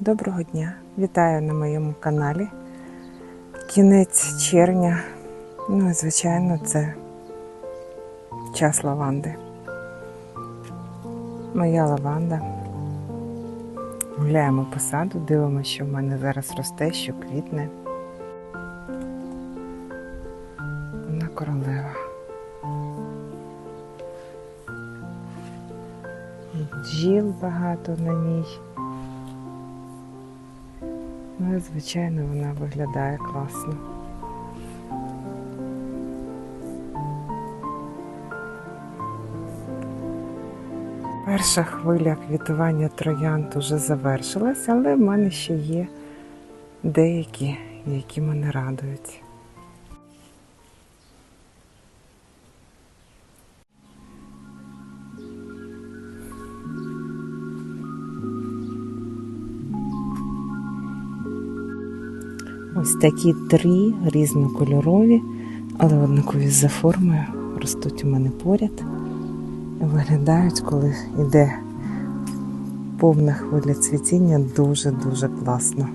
Доброго дня! Вітаю на моєму каналі. Кінець червня. Ну і звичайно, це час лаванди. Моя лаванда. Гуляємо по саду, дивимося, що в мене зараз росте, що квітне. Вона королева. І багато на ній. Ну і звичайно вона виглядає класно. Перша хвиля квітування троянд уже завершилась, але в мене ще є деякі, які мене радують. Ось такі три різнокольорові, але однакові за формою ростуть у мене поряд. Виглядають, коли йде повна хвиля цвітіння, дуже-дуже класно.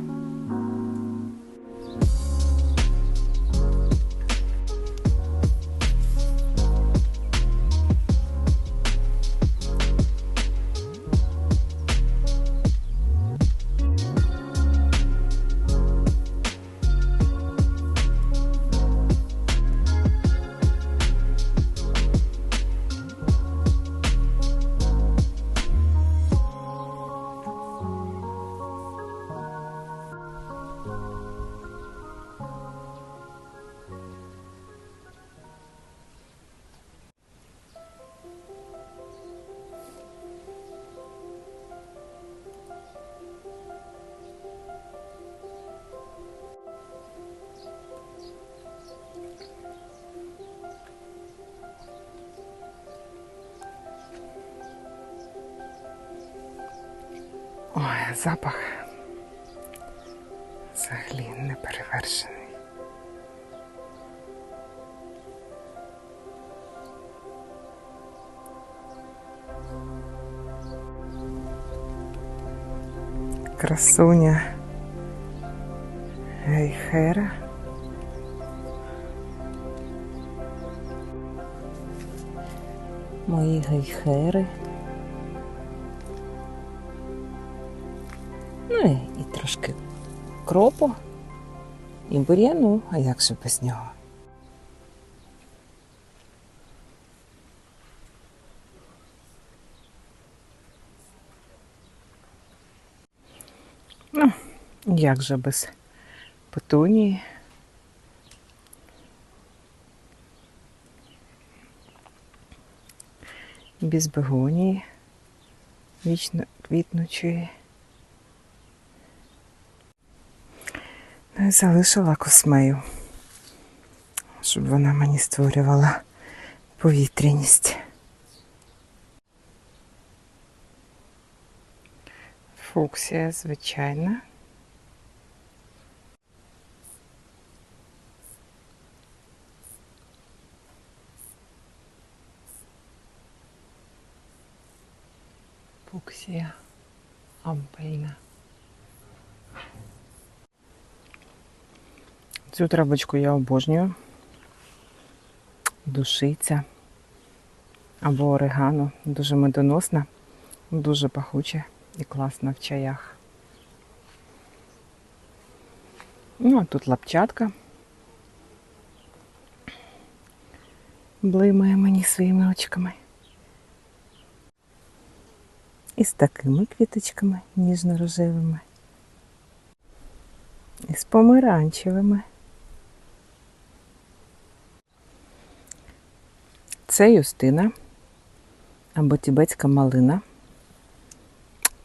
Ой, запах взагалі неперевершений. Красуня Гейхера. Мої гейхери. Ну і, і трошки кропу і бур'яну, а як же без нього? Ну, як же без петунії? Без бегонії вічно квітнучої. Ну і залишила космею, щоб вона мені створювала повітряність. Фуксія, звичайна. Фуксія ампельна. Цю травочку я обожнюю. Душиця або орегано. Дуже медоносна, дуже пахуче і класна в чаях. Ну, а тут лапчатка. Блимає мені своїми очками. І з такими квіточками ніжно-рожевими. І з помаранчевими. Це юстина або тібетська малина.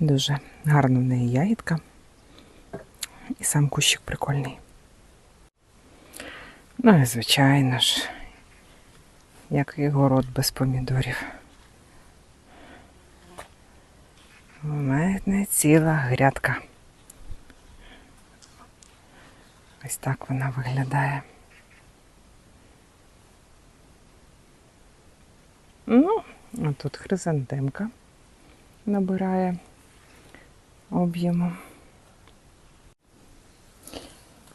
Дуже гарна в неї ягідка. І сам кущик прикольний. Ну і звичайно ж, як і город без помідорів. У мене ціла грядка. Ось так вона виглядає. Ну, а тут хризантемка набирає об'єму.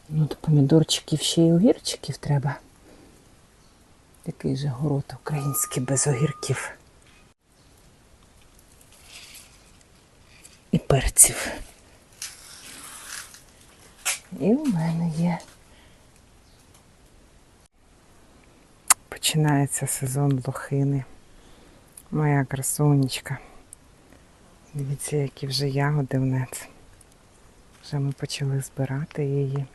Ну, до помідорчиків ще й огірчиків треба. Такий же город український без огірків. І перців. І у мене є. Починається сезон лохини. Моя красунечка. Дивіться, які вже ягоди в нець. Вже ми почали збирати її.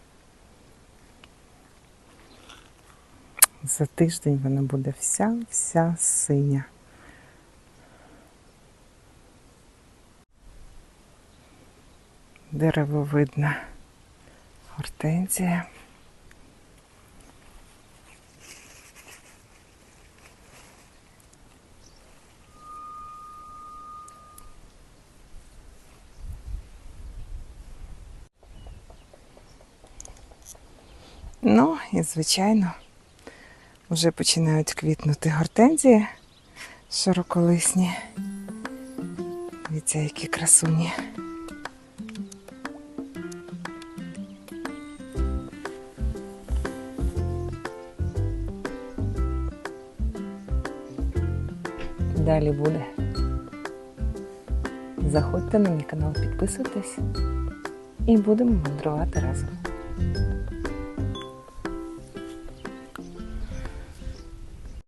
За тиждень вона буде вся-вся синя. Деревовидна гортензія. Ну і звичайно вже починають квітнути гортензії широколисні. Дивіться, які красуні. Далі буде. Заходьте на мій канал, підписуйтесь і будемо мандрувати разом.